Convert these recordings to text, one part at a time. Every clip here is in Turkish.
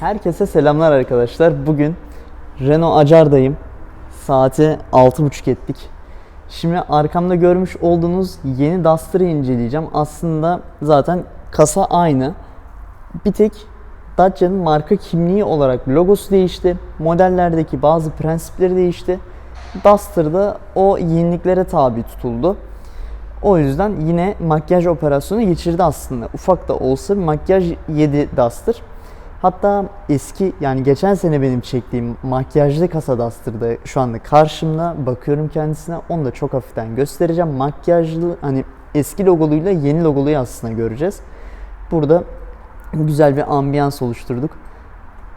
Herkese selamlar arkadaşlar. Bugün Renault Acar'dayım. Saati 6.30 ettik. Şimdi arkamda görmüş olduğunuz yeni Duster'ı inceleyeceğim. Aslında zaten kasa aynı. Bir tek Dacia'nın marka kimliği olarak logosu değişti. Modellerdeki bazı prensipleri değişti. Duster'da o yeniliklere tabi tutuldu. O yüzden yine makyaj operasyonu geçirdi aslında. Ufak da olsa bir makyaj yedi Duster. Hatta eski yani geçen sene benim çektiğim makyajlı kasa Duster'da şu anda karşımda bakıyorum kendisine. Onu da çok hafiften göstereceğim. Makyajlı hani eski logoluyla yeni logoluyu aslında göreceğiz. Burada güzel bir ambiyans oluşturduk.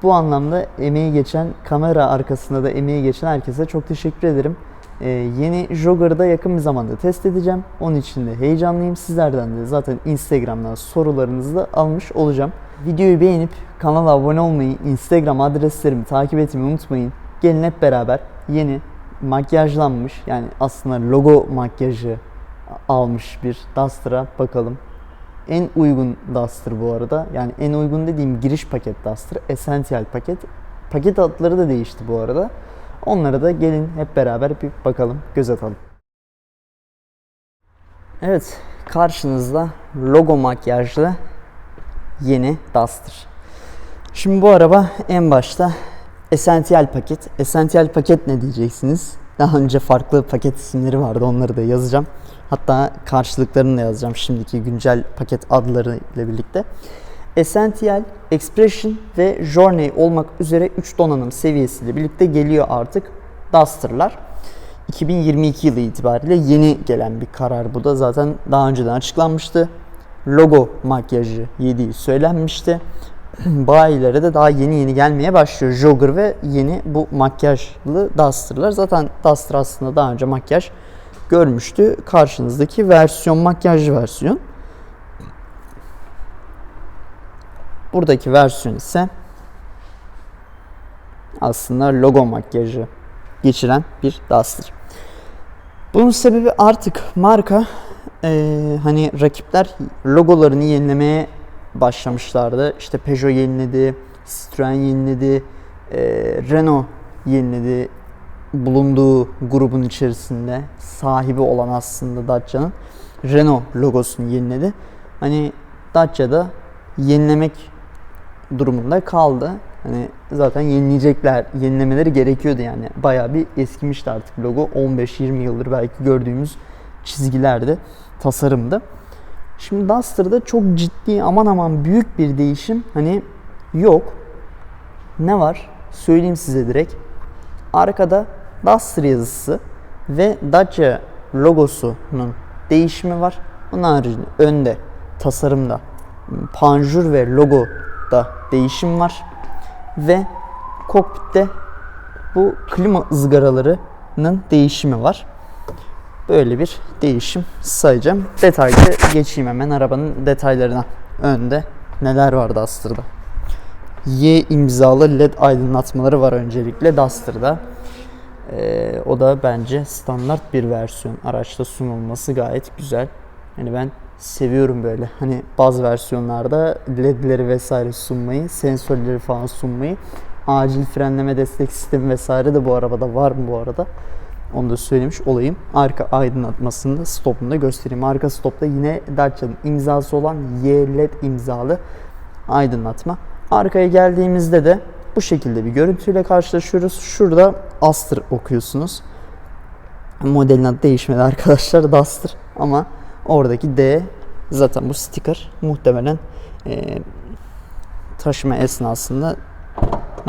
Bu anlamda emeği geçen, kamera arkasında da emeği geçen herkese çok teşekkür ederim. Ee, yeni Jogger'ı da yakın bir zamanda test edeceğim. Onun için de heyecanlıyım. Sizlerden de zaten Instagram'dan sorularınızı da almış olacağım. Videoyu beğenip kanala abone olmayı, Instagram adreslerimi takip etmeyi unutmayın. Gelin hep beraber yeni makyajlanmış yani aslında logo makyajı almış bir Duster'a bakalım. En uygun Duster bu arada. Yani en uygun dediğim giriş paket Duster. Essential paket. Paket adları da değişti bu arada. Onlara da gelin hep beraber bir bakalım, göz atalım. Evet, karşınızda logo makyajlı yeni Duster. Şimdi bu araba en başta Essential paket. Essential paket ne diyeceksiniz? Daha önce farklı paket isimleri vardı onları da yazacağım. Hatta karşılıklarını da yazacağım şimdiki güncel paket adları ile birlikte. Essential, Expression ve Journey olmak üzere 3 donanım seviyesiyle birlikte geliyor artık Duster'lar. 2022 yılı itibariyle yeni gelen bir karar bu da zaten daha önceden açıklanmıştı. Logo makyajı yediği söylenmişti. Bayilere de daha yeni yeni gelmeye başlıyor. Jogger ve yeni bu makyajlı Duster'lar. Zaten Duster aslında daha önce makyaj görmüştü. Karşınızdaki versiyon makyajlı versiyon. Buradaki versiyon ise aslında logo makyajı geçiren bir Duster. Bunun sebebi artık marka eee, hani rakipler logolarını yenilemeye başlamışlardı. İşte Peugeot yeniledi, Citroen yeniledi, eee, Renault yeniledi bulunduğu grubun içerisinde sahibi olan aslında Dacia'nın Renault logosunu yeniledi. Hani Dacia'da yenilemek durumunda kaldı. Hani zaten yenileyecekler, yenilemeleri gerekiyordu yani. Bayağı bir eskimişti artık logo. 15-20 yıldır belki gördüğümüz çizgilerdi, tasarımdı. Şimdi Duster'da çok ciddi aman aman büyük bir değişim hani yok. Ne var? Söyleyeyim size direkt. Arkada Duster yazısı ve Dacia logosunun değişimi var. Onun haricinde önde tasarımda panjur ve logoda değişim var. Ve kokpitte bu klima ızgaralarının değişimi var. Böyle bir değişim sayacağım. Detaylı geçeyim hemen arabanın detaylarına. Önde neler var Duster'da? Y imzalı led aydınlatmaları var öncelikle Duster'da. Ee, o da bence standart bir versiyon. Araçta sunulması gayet güzel. Yani ben seviyorum böyle. Hani bazı versiyonlarda ledleri vesaire sunmayı, sensörleri falan sunmayı. Acil frenleme destek sistemi vesaire de bu arabada var mı bu arada? Onu da söylemiş olayım. Arka aydınlatmasında stopunu da göstereyim. Arka stopta yine Dacia'nın imzası olan Y LED imzalı aydınlatma. Arkaya geldiğimizde de bu şekilde bir görüntüyle karşılaşıyoruz. Şurada Aster okuyorsunuz. Modelin adı değişmedi arkadaşlar Duster ama oradaki D zaten bu sticker muhtemelen e, taşıma esnasında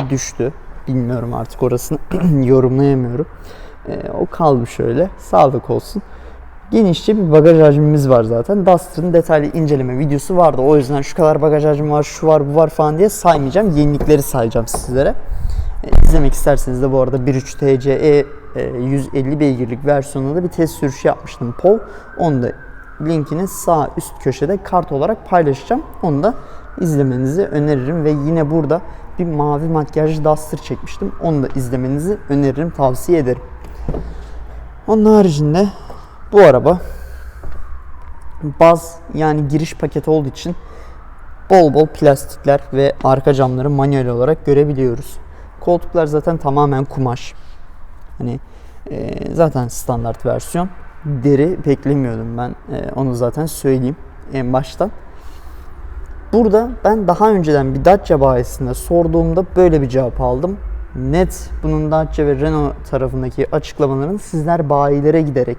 düştü. Bilmiyorum artık orasını yorumlayamıyorum. E, o kalmış öyle. Sağlık olsun. Genişçe bir bagaj hacmimiz var zaten. Duster'ın detaylı inceleme videosu vardı. O yüzden şu kadar bagaj hacmi var, şu var, bu var falan diye saymayacağım. Yenilikleri sayacağım sizlere. E, izlemek isterseniz de bu arada 1.3 TCE e, 150 beygirlik versiyonunda bir test sürüşü yapmıştım POV. Onu da linkini sağ üst köşede kart olarak paylaşacağım. Onu da izlemenizi öneririm ve yine burada bir mavi makyaj Duster çekmiştim. Onu da izlemenizi öneririm, tavsiye ederim. Onun haricinde bu araba baz yani giriş paketi olduğu için bol bol plastikler ve arka camları manuel olarak görebiliyoruz. Koltuklar zaten tamamen kumaş. Hani e, zaten standart versiyon. Deri beklemiyordum ben. E, onu zaten söyleyeyim en baştan. Burada ben daha önceden bir Dacia bayisinde sorduğumda böyle bir cevap aldım. Net bunun Dacia ve Renault tarafındaki açıklamalarını sizler bayilere giderek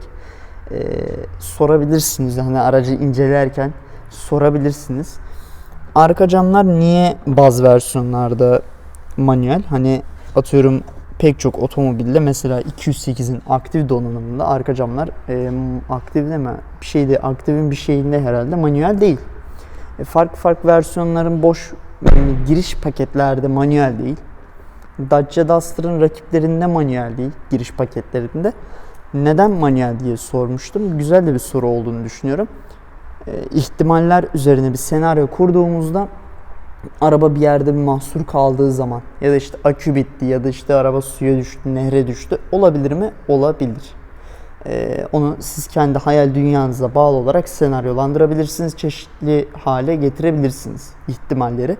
e, sorabilirsiniz. Hani aracı incelerken sorabilirsiniz. Arka camlar niye bazı versiyonlarda manuel? Hani atıyorum pek çok otomobilde mesela 208'in aktif donanımında arka camlar e, aktif deme bir şeyde aktifin bir şeyinde herhalde manuel değil. E, farklı farklı versiyonların boş yani giriş paketlerde manuel değil. Dacia Duster'ın rakiplerinde manuel değil giriş paketlerinde. Neden manuel diye sormuştum. Güzel de bir soru olduğunu düşünüyorum. E, ihtimaller üzerine bir senaryo kurduğumuzda araba bir yerde bir mahsur kaldığı zaman ya da işte akü bitti ya da işte araba suya düştü, nehre düştü olabilir mi? Olabilir. Ee, onu siz kendi hayal dünyanıza bağlı olarak senaryolandırabilirsiniz, çeşitli hale getirebilirsiniz ihtimalleri.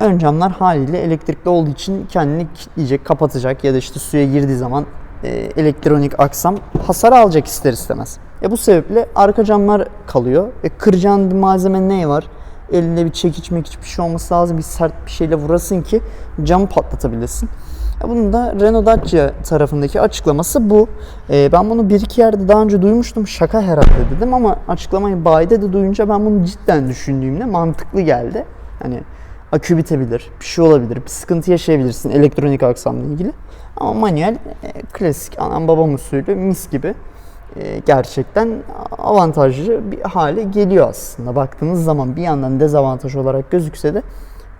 Ön camlar haliyle elektrikli olduğu için kendini kilitleyecek, kapatacak ya da işte suya girdiği zaman e, elektronik aksam hasar alacak ister istemez. E bu sebeple arka camlar kalıyor. E kıracağın bir malzeme ne var? Elinde bir çekiç mekiç bir şey olması lazım. Bir sert bir şeyle vurasın ki camı patlatabilirsin. E bunun da Renault Dacia tarafındaki açıklaması bu. E, ben bunu bir iki yerde daha önce duymuştum. Şaka herhalde dedim ama açıklamayı bayide de duyunca ben bunu cidden düşündüğümde mantıklı geldi. Hani akü bitebilir, bir şey olabilir, bir sıkıntı yaşayabilirsin elektronik aksamla ilgili. Ama manuel e, klasik anam babam usulü mis gibi e, gerçekten avantajlı bir hale geliyor aslında. Baktığınız zaman bir yandan dezavantaj olarak gözükse de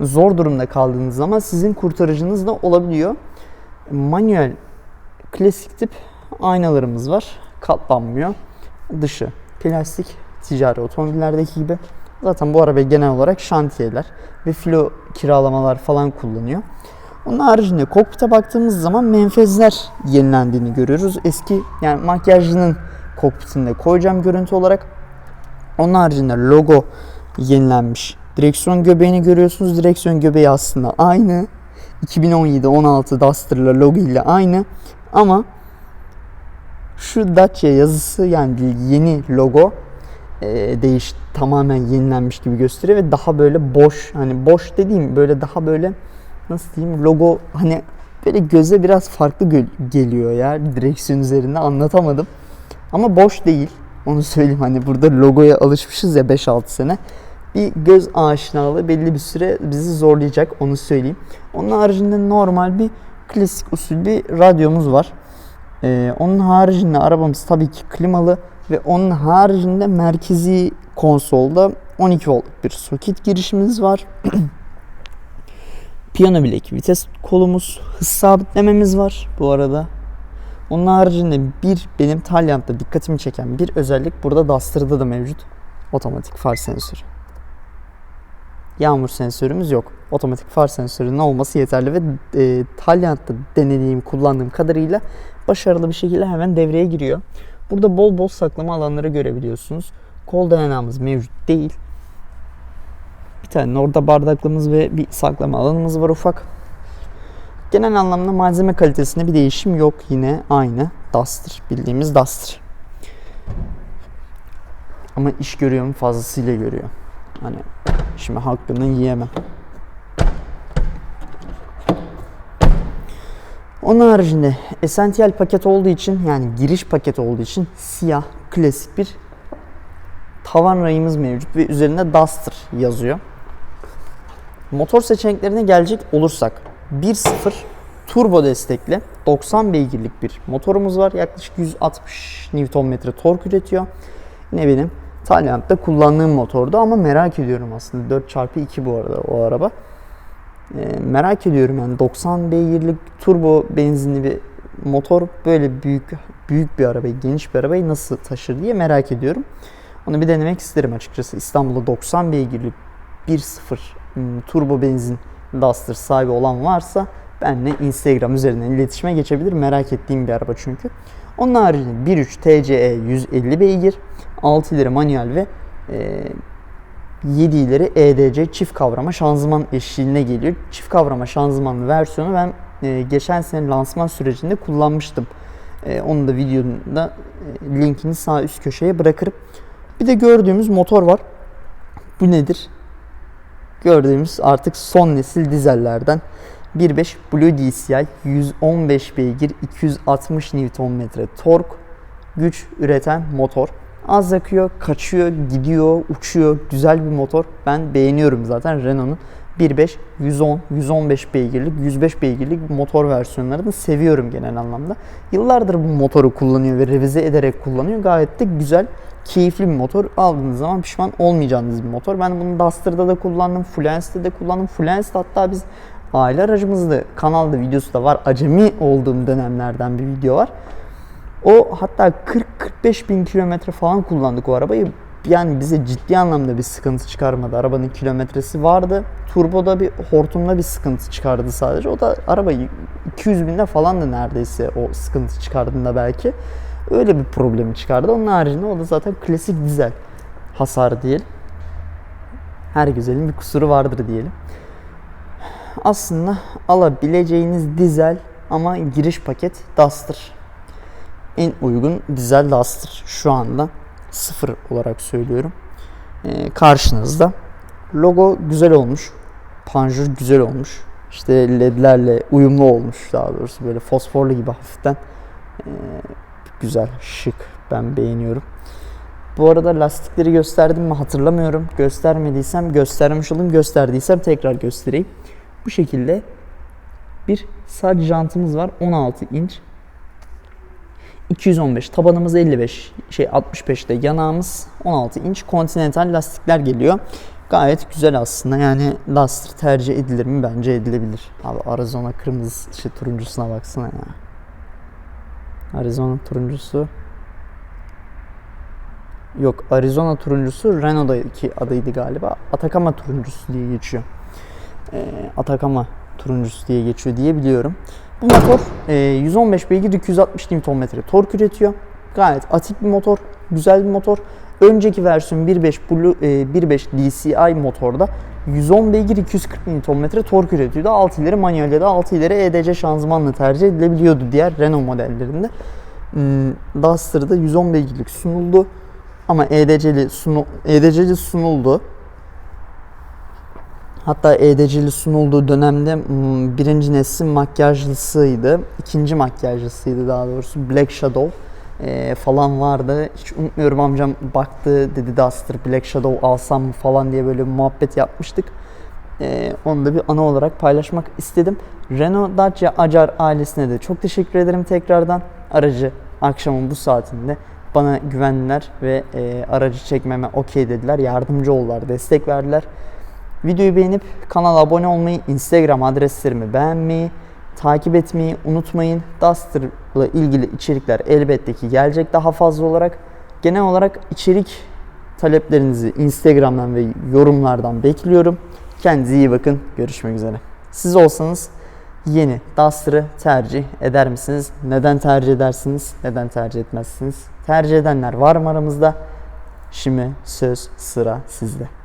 zor durumda kaldığınız zaman sizin kurtarıcınız da olabiliyor. Manuel klasik tip aynalarımız var. Katlanmıyor. Dışı plastik ticari otomobillerdeki gibi. Zaten bu araba genel olarak şantiyeler ve filo kiralamalar falan kullanıyor. Onun haricinde kokpite baktığımız zaman menfezler yenilendiğini görüyoruz. Eski yani makyajcının kokpitinde koyacağım görüntü olarak. Onun haricinde logo yenilenmiş. Direksiyon göbeğini görüyorsunuz. Direksiyon göbeği aslında aynı. 2017-16 Duster'la logo ile aynı. Ama şu Dacia yazısı yani yeni logo e, değiş tamamen yenilenmiş gibi gösteriyor ve daha böyle boş hani boş dediğim böyle daha böyle nasıl diyeyim logo hani böyle göze biraz farklı geliyor ya direksiyon üzerinde anlatamadım. Ama boş değil. Onu söyleyeyim hani burada logoya alışmışız ya 5-6 sene. Bir göz aşinalığı belli bir süre bizi zorlayacak onu söyleyeyim. Onun haricinde normal bir klasik usul bir radyomuz var. Ee, onun haricinde arabamız tabii ki klimalı ve onun haricinde merkezi konsolda 12 voltluk bir soket girişimiz var. Piyano bilek vites kolumuz, hız sabitlememiz var bu arada. Onun haricinde bir benim Talyant'ta dikkatimi çeken bir özellik burada Duster'da da mevcut. Otomatik far sensörü. Yağmur sensörümüz yok. Otomatik far sensörünün olması yeterli ve e, Talyant'ta denediğim, kullandığım kadarıyla başarılı bir şekilde hemen devreye giriyor. Burada bol bol saklama alanları görebiliyorsunuz. Kol dayanağımız mevcut değil. Bir tane orada bardaklığımız ve bir saklama alanımız var ufak. Genel anlamda malzeme kalitesinde bir değişim yok. Yine aynı Duster. Bildiğimiz Duster. Ama iş görüyor mu fazlasıyla görüyor. Hani şimdi hakkını yiyemem. Onun haricinde Essential paket olduğu için yani giriş paketi olduğu için siyah klasik bir tavan rayımız mevcut ve üzerinde Duster yazıyor. Motor seçeneklerine gelecek olursak 1.0 turbo destekli 90 beygirlik bir motorumuz var. Yaklaşık 160 Nm tork üretiyor. Yine benim Talyant'ta kullandığım motordu ama merak ediyorum aslında 4x2 bu arada o araba. E, merak ediyorum yani 90 beygirlik turbo benzinli bir motor böyle büyük büyük bir arabayı, geniş bir arabayı nasıl taşır diye merak ediyorum. Onu bir denemek isterim açıkçası. İstanbul'da 90 beygirlik 1.0 ım, turbo benzin Duster sahibi olan varsa benle Instagram üzerinden iletişime geçebilir. Merak ettiğim bir araba çünkü. Onun haricinde 1.3 TCE 150 beygir, 6 ileri manuel ve e, 7 ileri EDC çift kavrama şanzıman eşliğinde geliyor. Çift kavrama şanzımanlı versiyonu ben e, geçen sene lansman sürecinde kullanmıştım. E, onu da videonun da e, linkini sağ üst köşeye bırakırım. Bir de gördüğümüz motor var. Bu nedir? Gördüğümüz artık son nesil dizellerden 1.5 Blue DCI 115 beygir 260 Nm tork güç üreten motor. Az yakıyor, kaçıyor, gidiyor, uçuyor. Güzel bir motor. Ben beğeniyorum zaten Renault'un 1.5, 110, 115 beygirlik, 105 beygirlik motor versiyonlarını seviyorum genel anlamda. Yıllardır bu motoru kullanıyor ve revize ederek kullanıyor. Gayet de güzel, keyifli bir motor. Aldığınız zaman pişman olmayacağınız bir motor. Ben bunu Duster'da da kullandım, Fluence'de de kullandım. Fluence hatta biz aile aracımızda kanalda videosu da var. Acemi olduğum dönemlerden bir video var. O hatta 40-45 bin kilometre falan kullandık o arabayı. Yani bize ciddi anlamda bir sıkıntı çıkarmadı. Arabanın kilometresi vardı. Turboda bir hortumda bir sıkıntı çıkardı sadece. O da arabayı 200 binde falan da neredeyse o sıkıntı çıkardığında belki. Öyle bir problemi çıkardı. Onun haricinde o da zaten klasik dizel hasar diyelim. Her güzelin bir kusuru vardır diyelim. Aslında alabileceğiniz dizel ama giriş paket Duster en uygun dizel Duster şu anda sıfır olarak söylüyorum. Ee, karşınızda. Logo güzel olmuş. Panjur güzel olmuş. İşte ledlerle uyumlu olmuş daha doğrusu böyle fosforlu gibi hafiften. Ee, güzel, şık. Ben beğeniyorum. Bu arada lastikleri gösterdim mi hatırlamıyorum. Göstermediysem göstermiş olayım. Gösterdiysem tekrar göstereyim. Bu şekilde bir sac jantımız var. 16 inç. 215 tabanımız 55 şey 65'te yanağımız 16 inç Continental lastikler geliyor. Gayet güzel aslında yani Duster tercih edilir mi? Bence edilebilir. Abi Arizona kırmızı şey turuncusuna baksana ya. Arizona turuncusu Yok Arizona turuncusu Renault'daki adıydı galiba. Atacama turuncusu diye geçiyor. Ee, Atacama turuncusu diye geçiyor diye biliyorum. Bu motor e, 115 beygir 260 Nm tork üretiyor. Gayet atik bir motor, güzel bir motor. Önceki versiyon 1.5 Blue e, 1.5 DCI motorda 110 beygir 240 Nm tork üretiyordu. 6 ileri manuel ya da 6 ileri EDC şanzımanla tercih edilebiliyordu diğer Renault modellerinde. Hmm, Duster'da 110 beygirlik sunuldu. Ama EDC'li sunu, EDC'li sunuldu. Hatta EDC'li sunulduğu dönemde hmm, birinci nesil makyajlısıydı. ikinci makyajlısıydı daha doğrusu. Black Shadow e, falan vardı. Hiç unutmuyorum amcam baktı dedi Duster Black Shadow alsam mı falan diye böyle bir muhabbet yapmıştık. E, onu da bir ana olarak paylaşmak istedim. Renault Dacia Acar ailesine de çok teşekkür ederim tekrardan. Aracı akşamın bu saatinde bana güvendiler ve e, aracı çekmeme okey dediler. Yardımcı oldular, destek verdiler. Videoyu beğenip kanala abone olmayı, Instagram adreslerimi beğenmeyi, takip etmeyi unutmayın. Duster ile ilgili içerikler elbette ki gelecek daha fazla olarak. Genel olarak içerik taleplerinizi Instagram'dan ve yorumlardan bekliyorum. Kendinize iyi bakın. Görüşmek üzere. Siz olsanız yeni Duster'ı tercih eder misiniz? Neden tercih edersiniz? Neden tercih etmezsiniz? Tercih edenler var mı aramızda? Şimdi söz sıra sizde.